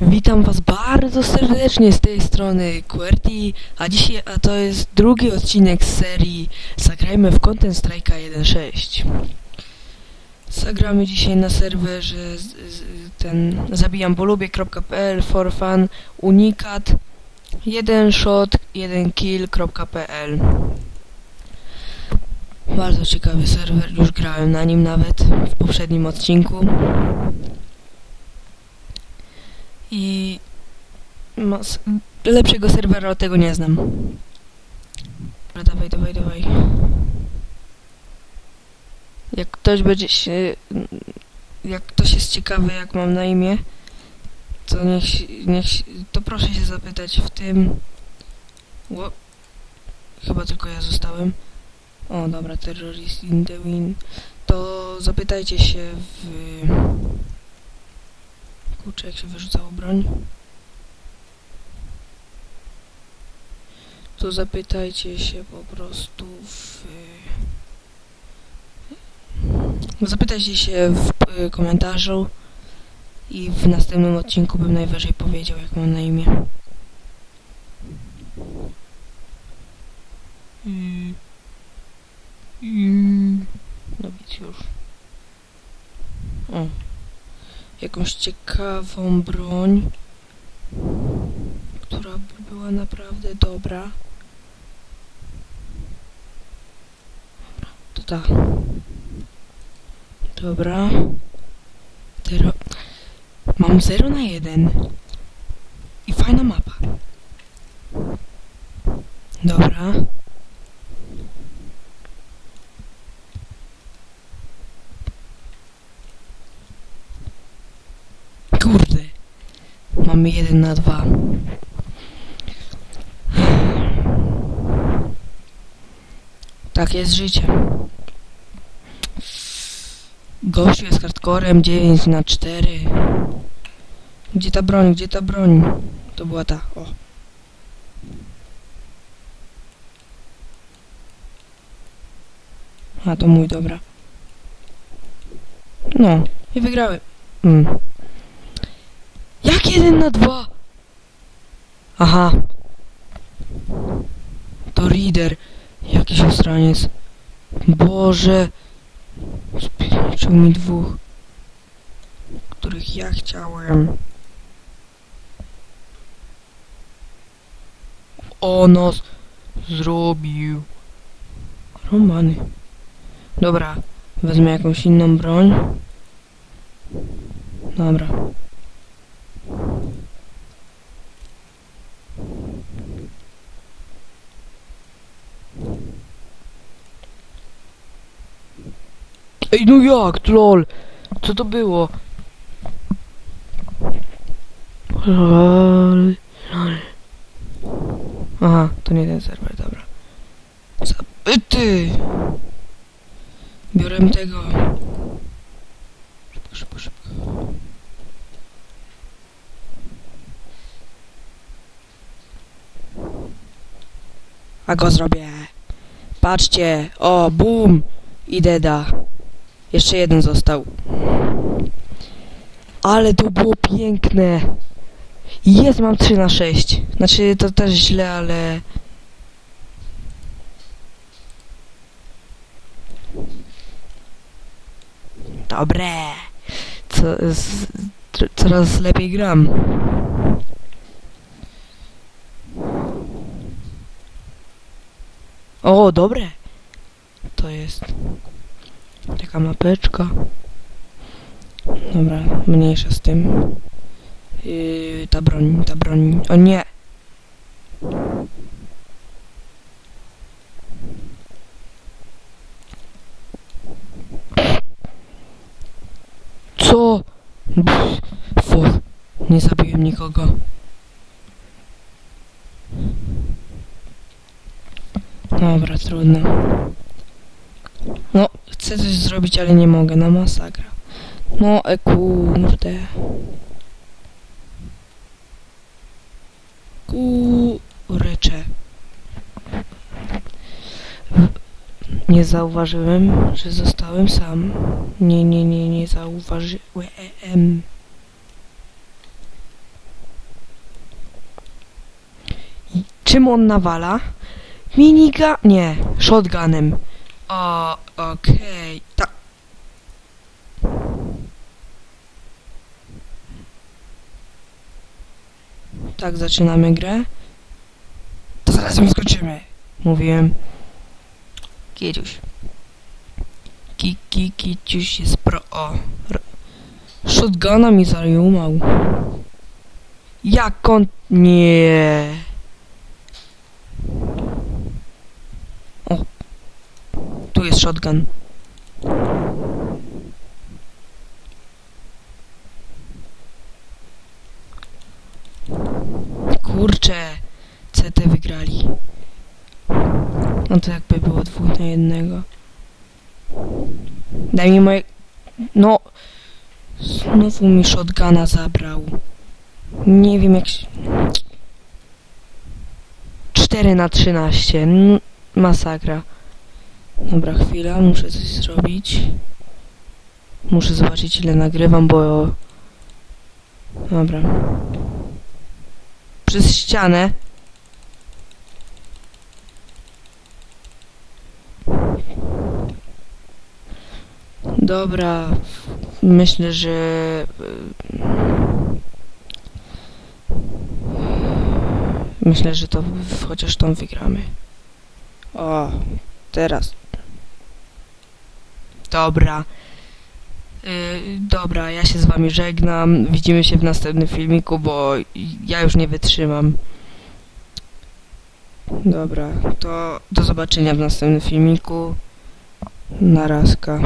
Witam was bardzo serdecznie z tej strony QWERTY, a dzisiaj, a to jest drugi odcinek z serii Zagrajmy w Content Strike'a 1.6. Zagramy dzisiaj na serwerze z, z, ten zabijambolubię.pl for fun unikat 1shot 1kill.pl Bardzo ciekawy serwer, już grałem na nim nawet w poprzednim odcinku. I lepszego serwera od tego nie znam. Dobra, dawaj, dawaj, dawaj. Jak ktoś będzie się... Jak ktoś jest ciekawy, jak mam na imię, to niech, niech to proszę się zapytać w tym... Ło... Chyba tylko ja zostałem. O, dobra, terrorist in the win. To zapytajcie się w... Kurczę, jak się wyrzucało broń. To zapytajcie się po prostu w... Zapytajcie się w y, komentarzu i w następnym odcinku bym najwyżej powiedział, jak mam na imię. Mm. No więc już. O jakąś ciekawą broń, która by była naprawdę dobra. To ta. Dobra. Tero... Mam 0 na 1. I fajna mapa. Dobra. Kurde. Mamy jeden na dwa. Tak jest życie. Gościu jest hardcorem 9 na 4. Gdzie ta broń? Gdzie ta broń? To była ta. O. A to mój, dobra. No, i wygrałem. Mm. Jak jeden na dwa? Aha. To reader. Jakiś ostraniec. Boże. Spierniczył mi dwóch. Których ja chciałem. O nos. Zrobił. Romany. Dobra. Wezmę jakąś inną broń. Dobra. Ej, no jak, lol? Co to było? Lol. Aha, to nie ten serwer, dobra. Zapyty! Biorę tego. Szybko, szybko, szybko. A go zrobię. Patrzcie, o, boom! I deda. Jeszcze jeden został. Ale to było piękne. Jest, mam 3 na 6. Znaczy, to też źle, ale... Dobre. Co, z, coraz lepiej gram. O, dobre. To jest taka mapeczka. Dobra, mniejsza z tym. Yy, ta broń, ta broń. O nie! Co? Fuch, nie zabiłem nikogo. Dobra, trudno. Chcę coś zrobić, ale nie mogę, na masakra. No, e, kurde. Kurcze. Nie zauważyłem, że zostałem sam. Nie, nie, nie, nie zauważyłem. Czym on nawala? Miniga... Nie, shotgunem. A okej. Tak. Tak zaczynamy grę. To zaraz ją skończymy. Mówiłem. Kiedziuś. Kiki, kiciuś jest pro... O. Ro... Shotguna mi zajumał. Jak on... Nie. O. Tu jest shotgun. Kurczę. CT wygrali. No to jakby było dwóch na jednego. Daj mi moje... No... Znowu mi shotguna zabrał. Nie wiem jak się... 4 na 13. N- masakra. Dobra, chwila, muszę coś zrobić. Muszę zobaczyć ile nagrywam, bo... Dobra. Przez ścianę. Dobra, myślę, że... Myślę, że to chociaż tą wygramy. O, teraz. Dobra. Yy, dobra, ja się z wami żegnam. Widzimy się w następnym filmiku, bo ja już nie wytrzymam. Dobra, to do zobaczenia w następnym filmiku. Narazka.